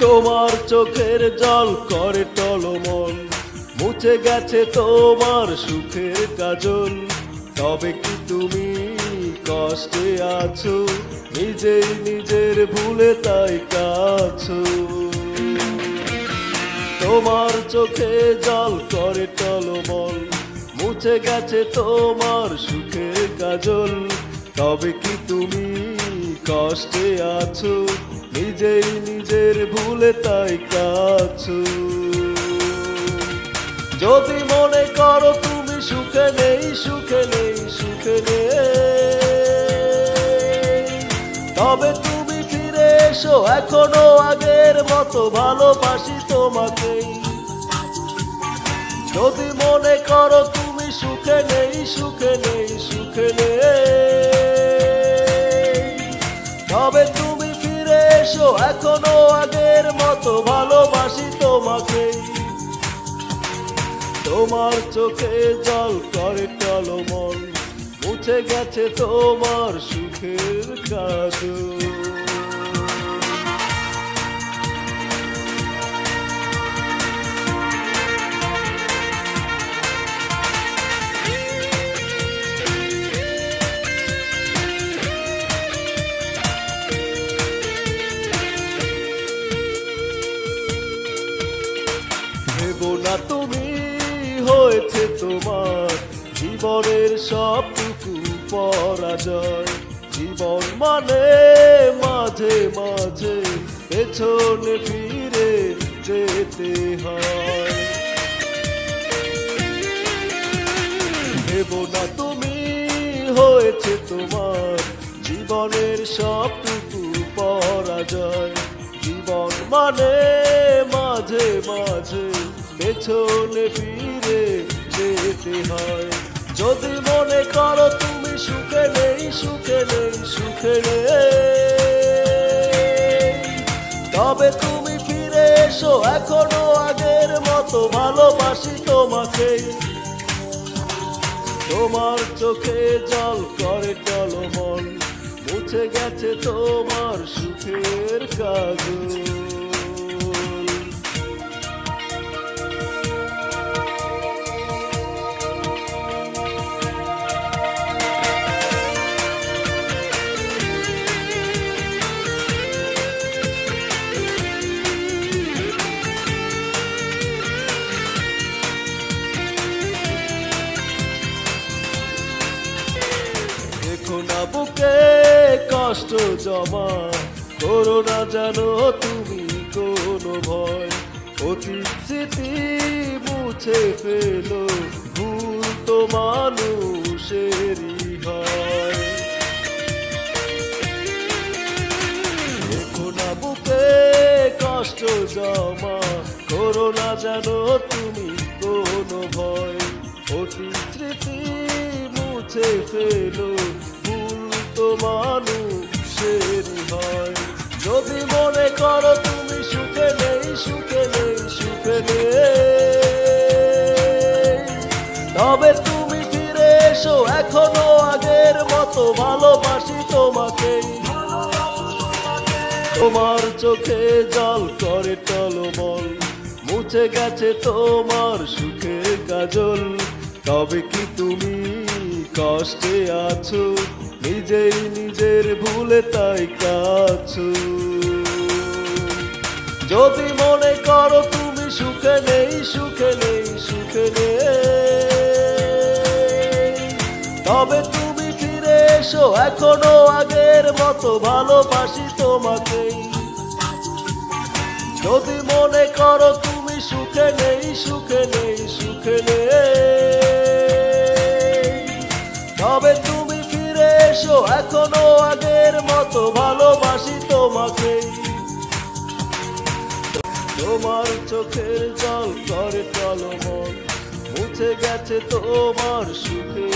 তোমার চোখের জল করে টলমল। মুছে গেছে তোমার সুখের কাজল। তবে কি তুমি কষ্টে আছো? নিজেই নিজের ভুলে তাই কাছো। তোমার চোখে জল করে টলমল। মুছে গেছে তোমার সুখের কাজল। তবে কি তুমি কষ্টে আছো, নিজেই নিজের ভুলে তাই কাছো যদি মনে করো তুমি সুখে নেই সুখে নেই সুখে নেই। তবে তুমি ফিরে এসো, এখনও আগের মতো ভালোবাসি তোমাকেই। যদি মনে করো তুমি সুখে নেই সুখে নেই সুখে নেই এখনও আগের মতো ভালোবাসি তোমাকে। তোমার চোখে জল করে টলমল, মুছে গেছে তোমার সুখের কাজ না তুমি, হয়েছে তোমার জীবনের সবটুকু পরাজয়। জীবন মানে মাঝে মাঝে পেছনে ফিরে যেতে হয়। ভেবো না তুমি, হয়েছে তোমার জীবনের সবটুকু পরাজয়। জীবন মানে মাঝে মাঝে পেছনে ফিরে যেতে হয়। যদি মনে করো তুমি সুখে নেই সুখে নেই সুখে নেই। তবে তুমি ফিরে এসো, এখনও আগের মতো ভালোবাসি তোমাকেই তোমার চোখে জল করে টলমল, মুছে গেছে তোমার সুখের কাজল কষ্ট জমা। করো না জানো তুমি কোনো ভয়। অতীত স্মৃতি মুছে ফেলো, ভুল তো মানুষেরই হয় না বুকে কষ্ট জমা করো না জানো তুমি কোনো ভয়। অতীত স্মৃতি মুছে ফেলো ভুল তো মানুষের হয় যদি মনে করো তুমি সুখে নেই সুখে নেই সুখে নেই। তবে তুমি ফিরে এসো, এখনও আগের মতো ভালোবাসি তোমাকেই তোমার চোখে জল করে টলমল মুছে গেছে তোমার সুখের কাজল। তবে কি তুমি কষ্টে আছো? নিজেই নিজের ভুলে তাই কাছো যদি মনে করো তুমি সুখে নেই সুখে নেই সুখে নেই। তবে তুমি ফিরে এসো, এখনও আগের মতো ভালোবাসি তোমাকেই। যদি মনে করো সুখে নেই সুখে নেই সুখে নেই। তবে তুমি ফিরে এসো, এখনও আগের মতো ভালোবাসি তোমাকেই তোমার চোখের জল করে টলমল মুছে গেছে তোমার সুখে